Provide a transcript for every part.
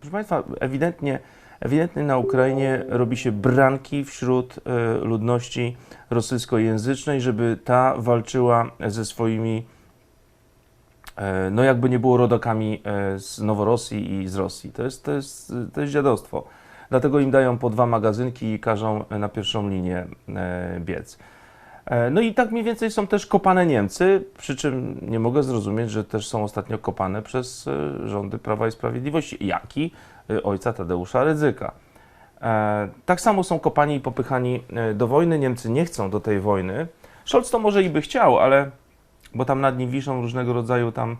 Proszę Państwa, ewidentnie, ewidentnie na Ukrainie robi się branki wśród e, ludności rosyjskojęzycznej, żeby ta walczyła ze swoimi, e, no jakby nie było rodakami e, z Noworosji i z Rosji. To jest, to jest, to jest dziadostwo. Dlatego im dają po dwa magazynki i każą na pierwszą linię biec. E, No i tak mniej więcej są też kopane Niemcy, przy czym nie mogę zrozumieć, że też są ostatnio kopane przez e, rządy Prawa i Sprawiedliwości, jak i e, ojca Tadeusza Rydzyka. Tak samo są kopani i popychani do wojny. Niemcy nie chcą do tej wojny. Scholz to może i by chciał, ale bo tam nad nim wiszą różnego rodzaju tam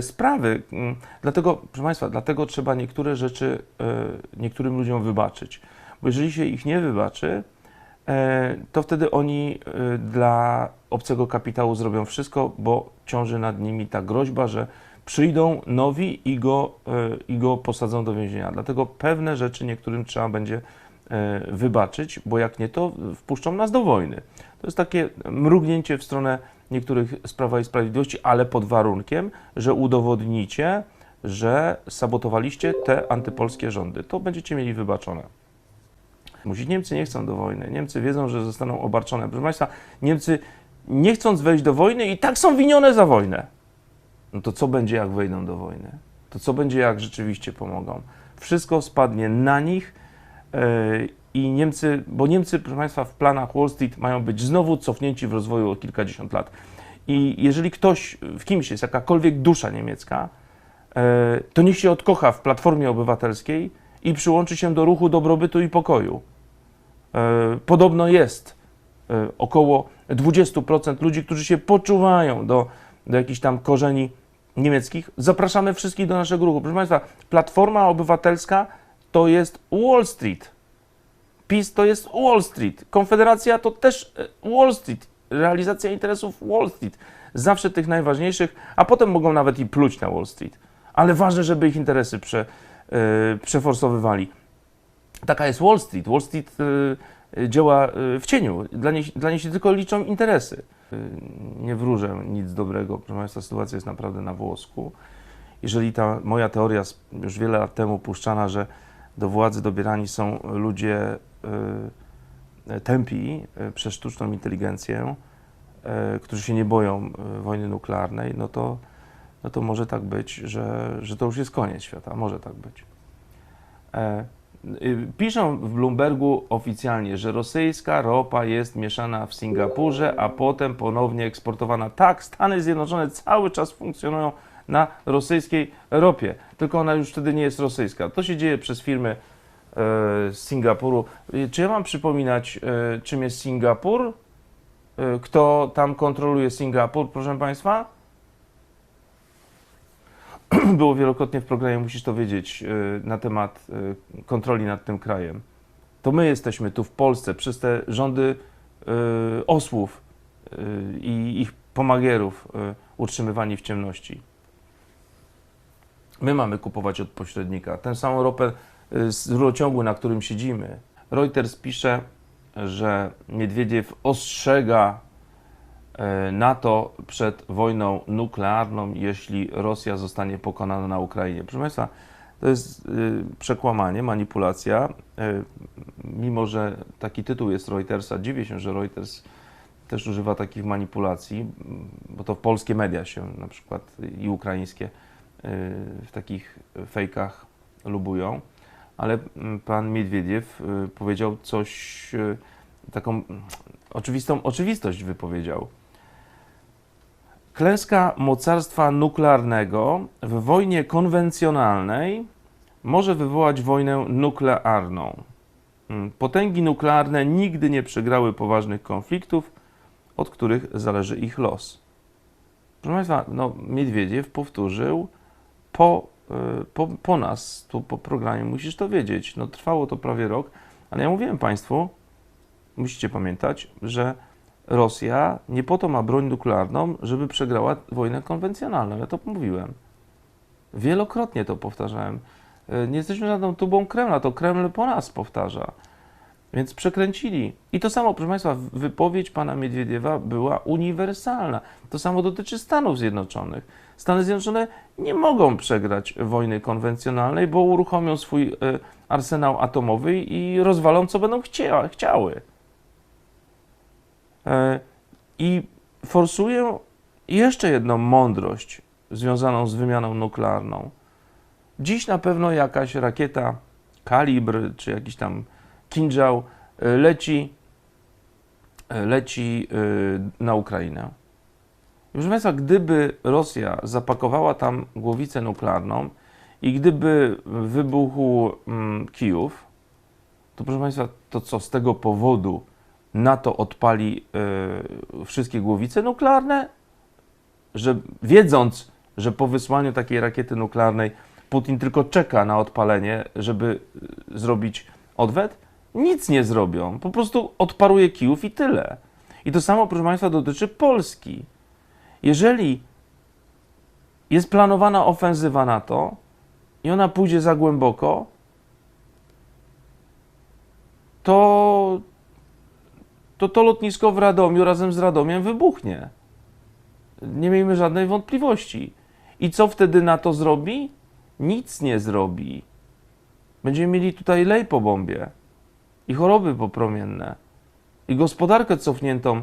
sprawy. Mm, Dlatego, proszę Państwa, dlatego trzeba niektóre rzeczy niektórym ludziom wybaczyć. Bo jeżeli się ich nie wybaczy, to wtedy oni e, dla obcego kapitału zrobią wszystko, bo ciąży nad nimi ta groźba, że przyjdą nowi i go, e, i go posadzą do więzienia. Dlatego pewne rzeczy niektórym trzeba będzie e, wybaczyć, bo jak nie, to wpuszczą nas do wojny. To jest takie mrugnięcie w stronę niektórych z Prawa i Sprawiedliwości, ale pod warunkiem, że udowodnicie, że sabotowaliście te antypolskie rządy. To będziecie mieli wybaczone. Musi Niemcy nie chcą do wojny. Niemcy wiedzą, że zostaną obarczone. Proszę Państwa, Niemcy nie chcąc wejść do wojny i tak są winione za wojnę. No to co będzie, jak wejdą do wojny? To co będzie, jak rzeczywiście pomogą? Wszystko spadnie na nich yy, i Niemcy, bo Niemcy, proszę Państwa, w planach Wall Street mają być znowu cofnięci w rozwoju o kilkadziesiąt lat. I jeżeli ktoś, w kimś jest jakakolwiek dusza niemiecka, yy, to niech się odkocha w Platformie Obywatelskiej i przyłączy się do ruchu dobrobytu i pokoju. E, Podobno jest e, około 20% ludzi, którzy się poczuwają do, do jakichś tam korzeni niemieckich. Zapraszamy wszystkich do naszego ruchu. Proszę Państwa, Platforma Obywatelska to jest Wall Street. PiS to jest Wall Street. Konfederacja to też e, Wall Street. Realizacja interesów Wall Street. Zawsze tych najważniejszych, a potem mogą nawet i pluć na Wall Street. Ale ważne, żeby ich interesy prze, e, przeforsowywali. Taka jest Wall Street. Wall Street y, działa y, w cieniu. Dla niej, dla niej się tylko liczą interesy. Y, nie wróżę nic dobrego. Proszę Państwa, sytuacja jest naprawdę na włosku. Jeżeli ta moja teoria już wiele lat temu puszczana, że do władzy dobierani są ludzie y, tępi y, przez sztuczną inteligencję, y, którzy się nie boją y, wojny nuklearnej, no to, no to może tak być, że, że to już jest koniec świata. Może tak być. Y, Piszą w Bloombergu oficjalnie, że rosyjska ropa jest mieszana w Singapurze, a potem ponownie eksportowana. Tak, Stany Zjednoczone cały czas funkcjonują na rosyjskiej ropie, tylko ona już wtedy nie jest rosyjska. To się dzieje przez firmy e, z Singapuru. Y, Czy ja mam przypominać, e, czym jest Singapur? E, Kto tam kontroluje Singapur, proszę Państwa? było wielokrotnie w programie, musisz to wiedzieć, y, na temat y, kontroli nad tym krajem. To my jesteśmy tu w Polsce przez te rządy y, osłów i ich pomagierów utrzymywani w ciemności. My mamy kupować od pośrednika. Tę samą ropę z rurociągu, na którym siedzimy. Reuters pisze, że Niedwiediew ostrzega NATO przed wojną nuklearną, jeśli Rosja zostanie pokonana na Ukrainie. Proszę Państwa, to jest y, przekłamanie, manipulacja. Y, mimo, że taki tytuł jest Reutersa, dziwię się, że Reuters też używa takich manipulacji, bo to polskie media się na przykład i ukraińskie y, w takich fejkach lubują. Ale mm, pan Miedwiediew y, powiedział coś, taką mm, oczywistą oczywistość wypowiedział. Klęska mocarstwa nuklearnego w wojnie konwencjonalnej może wywołać wojnę nuklearną. Mm, Potęgi nuklearne nigdy nie przegrały poważnych konfliktów, od których zależy ich los. Proszę Państwa, no, Miedwiediew powtórzył po, y, po, po nas, tu po programie, musisz to wiedzieć. No, trwało to prawie rok, ale ja mówiłem Państwu, musicie pamiętać, że Rosja nie po to ma broń nuklearną, żeby przegrała wojnę konwencjonalną. Ja to mówiłem. Wielokrotnie to powtarzałem. E, Nie jesteśmy żadną tubą Kremla, to Kreml po nas powtarza. Więc przekręcili. I to samo, proszę Państwa, wypowiedź pana Miedwiediewa była uniwersalna. To samo dotyczy Stanów Zjednoczonych. Stany Zjednoczone nie mogą przegrać wojny konwencjonalnej, bo uruchomią swój e, arsenał atomowy i rozwalą, co będą chcia, chciały. E, I forsuję jeszcze jedną mądrość związaną z wymianą nuklearną. Dziś na pewno jakaś rakieta kalibr czy jakiś tam kinżał e, leci, e, leci na Ukrainę. Proszę Państwa, gdyby Rosja zapakowała tam głowicę nuklearną i gdyby wybuchł mm, Kijów, to proszę Państwa, to co z tego powodu NATO odpali y, wszystkie głowice nuklearne? Że wiedząc, że po wysłaniu takiej rakiety nuklearnej Putin tylko czeka na odpalenie, żeby y, zrobić odwet? Nic nie zrobią. Po prostu odparuje Kijów i tyle. I to samo, proszę Państwa, dotyczy Polski. Jeżeli jest planowana ofensywa NATO i ona pójdzie za głęboko, to to, to lotnisko w Radomiu razem z Radomiem wybuchnie. Nie miejmy żadnej wątpliwości. I co wtedy NATO zrobi? Nic nie zrobi. Będziemy mieli tutaj lej po bombie i choroby popromienne i gospodarkę cofniętą e,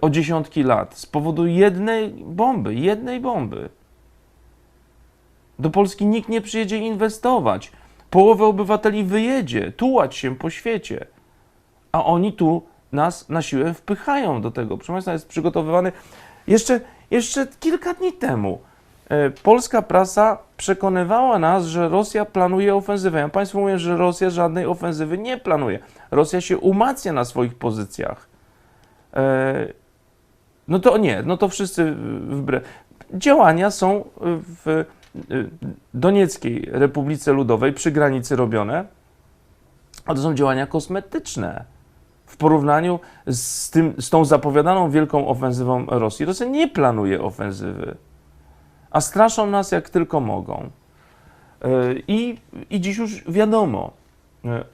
o dziesiątki lat z powodu jednej bomby, jednej bomby. Do Polski nikt nie przyjedzie inwestować. Połowę obywateli wyjedzie, tułać się po świecie. A oni tu nas na siłę wpychają do tego. Proszę Państwa, jest przygotowywany jeszcze, jeszcze kilka dni temu. e, Polska prasa przekonywała nas, że Rosja planuje ofensywę. Ja Państwu mówię, że Rosja żadnej ofensywy nie planuje. Rosja się umacnia na swoich pozycjach. E, No to nie, no to wszyscy wbrew. Działania są w Donieckiej Republice Ludowej przy granicy robione, a to są działania kosmetyczne w porównaniu z, tym, z tą zapowiadaną wielką ofensywą Rosji. Rosja nie planuje ofensywy, a straszą nas jak tylko mogą. E, I, I dziś już wiadomo, e,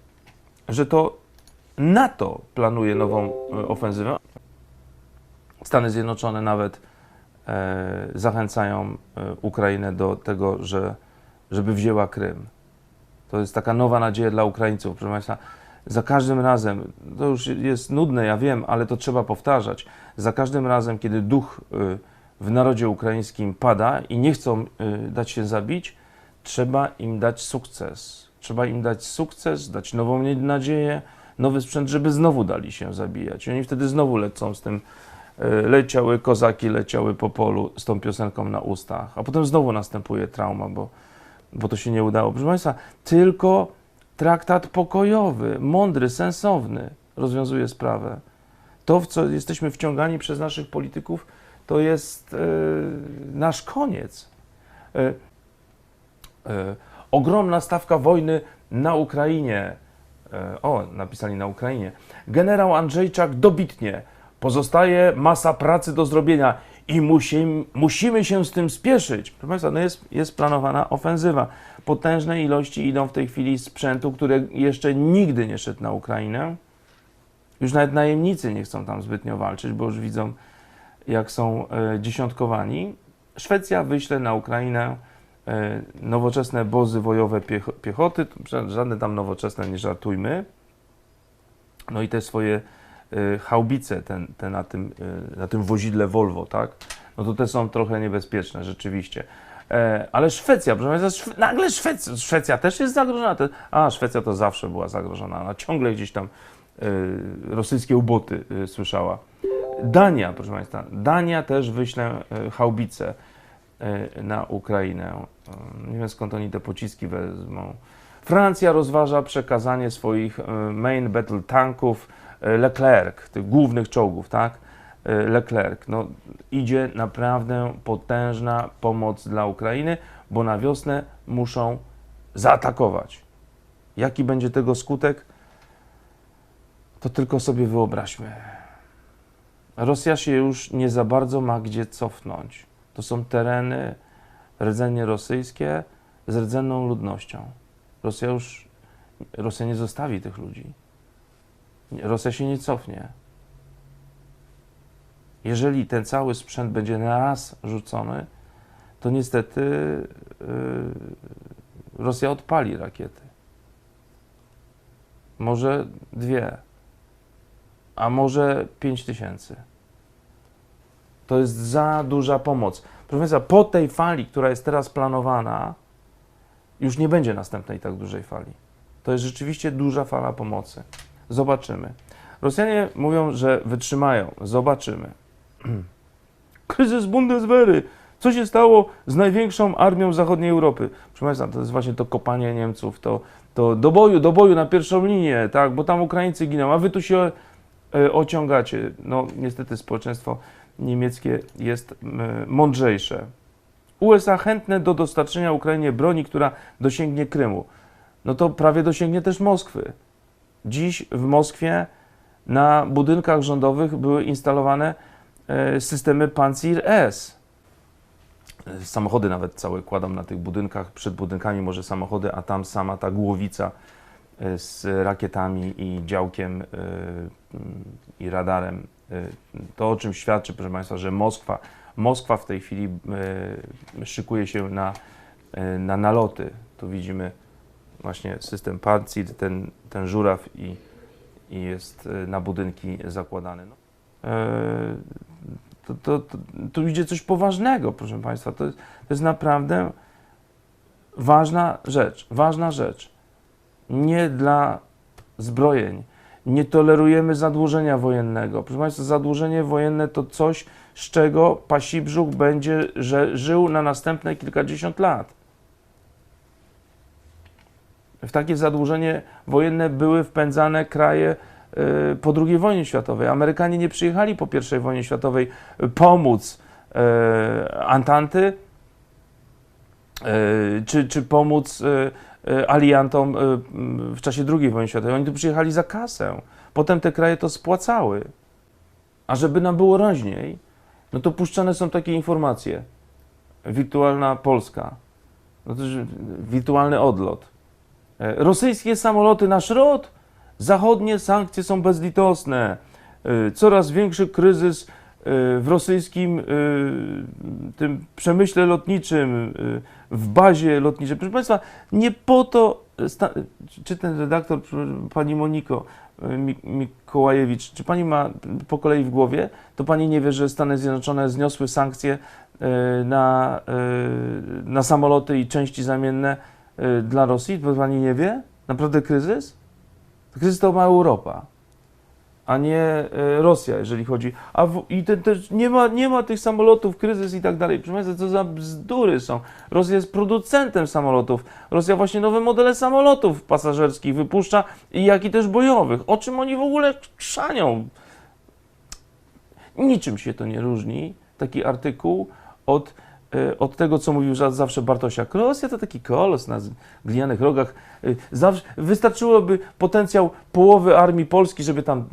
że to NATO planuje nową e, ofensywę. Stany Zjednoczone nawet zachęcają Ukrainę do tego, że, żeby wzięła Krym. To jest taka nowa nadzieja dla Ukraińców. Proszę Państwa, za każdym razem, to już jest nudne, ja wiem, ale to trzeba powtarzać. Za każdym razem, kiedy duch y, w narodzie ukraińskim pada i nie chcą y, dać się zabić, trzeba im dać sukces. Trzeba im dać sukces, dać nową nadzieję, nowy sprzęt, żeby znowu dali się zabijać. I oni wtedy znowu lecą z tym, y, leciały kozaki, leciały po polu z tą piosenką na ustach, a potem znowu następuje trauma, bo, bo to się nie udało. Proszę Państwa, tylko traktat pokojowy, mądry, sensowny rozwiązuje sprawę. To, w co jesteśmy wciągani przez naszych polityków, to jest e, nasz koniec. E, e, ogromna stawka wojny na Ukrainie. O, napisali na Ukrainie. Generał Andrzejczak dobitnie. Pozostaje masa pracy do zrobienia i musim, musimy się z tym spieszyć. Proszę Państwa, no jest, jest planowana ofensywa. Potężne ilości idą w tej chwili sprzętu, który jeszcze nigdy nie szedł na Ukrainę. Już nawet najemnicy nie chcą tam zbytnio walczyć, bo już widzą, jak są e, dziesiątkowani. Szwecja wyśle na Ukrainę e, nowoczesne bozy wojowe piech piechoty, żadne tam nowoczesne, nie żartujmy. No i te swoje haubice ten, te na, tym, e, na tym wozidle Volvo, tak? No to te są trochę niebezpieczne, rzeczywiście. E, ale Szwecja, proszę Państwa, nagle Szwecja, Szwecja też jest zagrożona. A, Szwecja to zawsze była zagrożona. Ona ciągle gdzieś tam e, rosyjskie uboty słyszała. Dania, proszę Państwa, Dania też wyśle e, haubice e, na Ukrainę. Nie wiem skąd oni te pociski wezmą. Francja rozważa przekazanie swoich main battle tanków Leclerc, tych głównych czołgów, tak? E, Leclerc. No, idzie naprawdę potężna pomoc dla Ukrainy, bo na wiosnę muszą zaatakować. Jaki będzie tego skutek? To tylko sobie wyobraźmy. Rosja się już nie za bardzo ma gdzie cofnąć. To są tereny rdzenie rosyjskie z rdzenną ludnością. Rosja już Rosja nie zostawi tych ludzi. Rosja się nie cofnie. Jeżeli ten cały sprzęt będzie na raz rzucony, to niestety yy, Rosja odpali rakiety. Może dwie, a może pięć tysięcy. To jest za duża pomoc. Proszę Państwa, po tej fali, która jest teraz planowana, już nie będzie następnej tak dużej fali. To jest rzeczywiście duża fala pomocy. Zobaczymy. Rosjanie mówią, że wytrzymają. Zobaczymy. Kryzys Bundeswehry. Co się stało z największą armią zachodniej Europy? Proszę Państwa, to jest właśnie to kopanie Niemców, to, to do boju, do boju na pierwszą linię, tak, bo tam Ukraińcy giną, a wy tu się e, ociągacie. No, niestety społeczeństwo niemieckie jest mądrzejsze. USA chętne do dostarczenia Ukrainie broni, która dosięgnie Krymu. No to prawie dosięgnie też Moskwy. Dziś w Moskwie na budynkach rządowych były instalowane e, systemy Pancir S. E, Samochody nawet całe kładą na tych budynkach, przed budynkami może samochody, a tam sama ta głowica e, z rakietami i działkiem i radarem. To o czym świadczy, proszę Państwa, że Moskwa, Moskwa w tej chwili szykuje się na, na naloty. Tu widzimy właśnie system Pancir, ten, ten żuraw i, i jest e, na budynki zakładany. No. E, To, to, to, tu idzie coś poważnego, proszę Państwa. To jest, to jest naprawdę ważna rzecz. Ważna rzecz. Nie dla zbrojeń. Nie tolerujemy zadłużenia wojennego. Proszę Państwa, zadłużenie wojenne to coś, z czego pasi brzuch będzie że żył na następne kilkadziesiąt lat. W takie zadłużenie wojenne były wpędzane kraje y, po II wojnie światowej. Amerykanie nie przyjechali po I wojnie światowej pomóc y, Antanty y, czy, czy pomóc aliantom w czasie II wojny światowej. Oni tu przyjechali za kasę. Potem te kraje to spłacały. A żeby nam było raźniej, no to puszczane są takie informacje. Wirtualna Polska. No to wirtualny odlot. E, Rosyjskie samoloty na szrot. Zachodnie sankcje są bezlitosne. E, Coraz większy kryzys e, w rosyjskim tym przemyśle lotniczym, w bazie lotniczej. Proszę Państwa, nie po to, czy ten redaktor, pani Moniko Mi- Mikołajewicz, czy pani ma po kolei w głowie, to pani nie wie, że Stany Zjednoczone zniosły sankcje na, na samoloty i części zamienne dla Rosji? To pani nie wie? Naprawdę kryzys? Kryzys to ma Europa, a nie e, Rosja, jeżeli chodzi. A w, i ten też nie ma, nie ma tych samolotów, kryzys i tak dalej. Proszę Państwa, co za bzdury są. Rosja jest producentem samolotów. Rosja właśnie nowe modele samolotów pasażerskich wypuszcza, jak i też bojowych. O czym oni w ogóle szanią? Niczym się to nie różni, taki artykuł, od, od tego, co mówił za- zawsze Bartosiak. Rosja to taki kolos na glinianych rogach. E, Zawsze, wystarczyłoby potencjał połowy armii Polski, żeby tam e,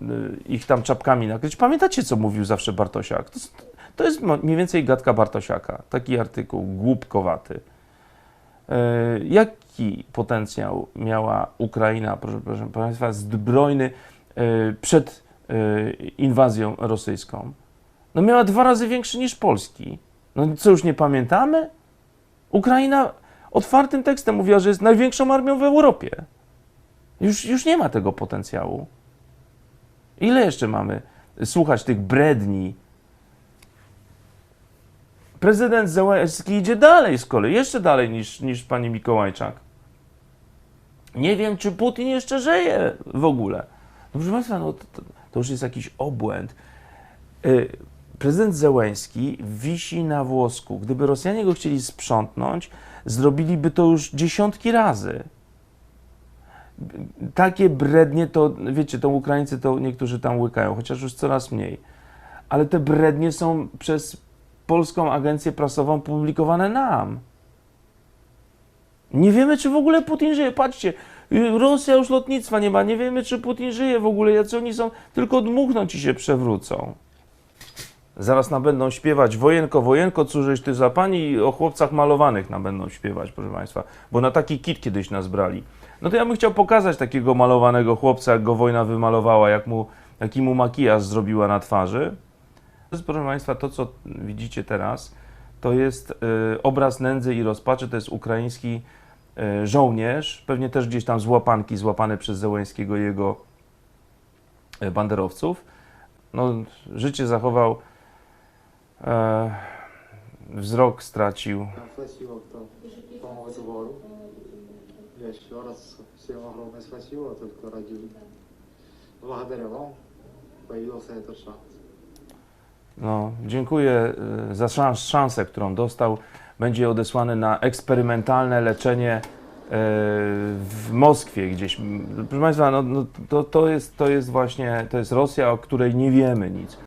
ich tam czapkami nakryć. Pamiętacie, co mówił zawsze Bartosiak? To, to jest mniej więcej gadka Bartosiaka. Taki artykuł głupkowaty. E, Jaki potencjał miała Ukraina, proszę, proszę Państwa, zbrojny e, przed e, inwazją rosyjską? No miała dwa razy większy niż Polski. No co, już nie pamiętamy? Ukraina otwartym tekstem mówiła, że jest największą armią w Europie. Już, już nie ma tego potencjału. Ile jeszcze mamy słuchać tych bredni? Prezydent Zełenski idzie dalej z kolei, jeszcze dalej niż, niż pani Mikołajczak. Nie wiem, czy Putin jeszcze żyje w ogóle. No proszę Państwa, no to, to, to już jest jakiś obłęd. Y, Prezydent Zełenski wisi na włosku. Gdyby Rosjanie go chcieli sprzątnąć, zrobiliby to już dziesiątki razy. Takie brednie to, wiecie, to Ukraińcy to niektórzy tam łykają, chociaż już coraz mniej. Ale te brednie są przez polską agencję prasową publikowane nam. Nie wiemy, czy w ogóle Putin żyje. Patrzcie, Rosja już lotnictwa nie ma. Nie wiemy, czy Putin żyje w ogóle. Jacy oni są, tylko dmuchnąć i się przewrócą. Zaraz nam będą śpiewać wojenko, wojenko, cóżeś ty za pani o chłopcach malowanych nam będą śpiewać, proszę Państwa, bo na taki kit kiedyś nas brali. No to ja bym chciał pokazać takiego malowanego chłopca, jak go wojna wymalowała, jak mu, jaki mu makijaż zrobiła na twarzy. Proszę Państwa, to co widzicie teraz, to jest y, obraz nędzy i rozpaczy, to jest ukraiński y, żołnierz, pewnie też gdzieś tam z łapanki, złapany przez Zełańskiego i jego y, banderowców. No, życie zachował, e, wzrok stracił. Спасибо, кто помог сбору. Я еще раз всем огромное спасибо, только ради благодаря вам появился этот шанс. No, dziękuję y, za szans, szansę, którą dostał. Będzie odesłany na eksperymentalne leczenie y, w Moskwie gdzieś. Proszę Państwa, no, no, to, to, jest, to jest właśnie, to jest Rosja, o której nie wiemy nic.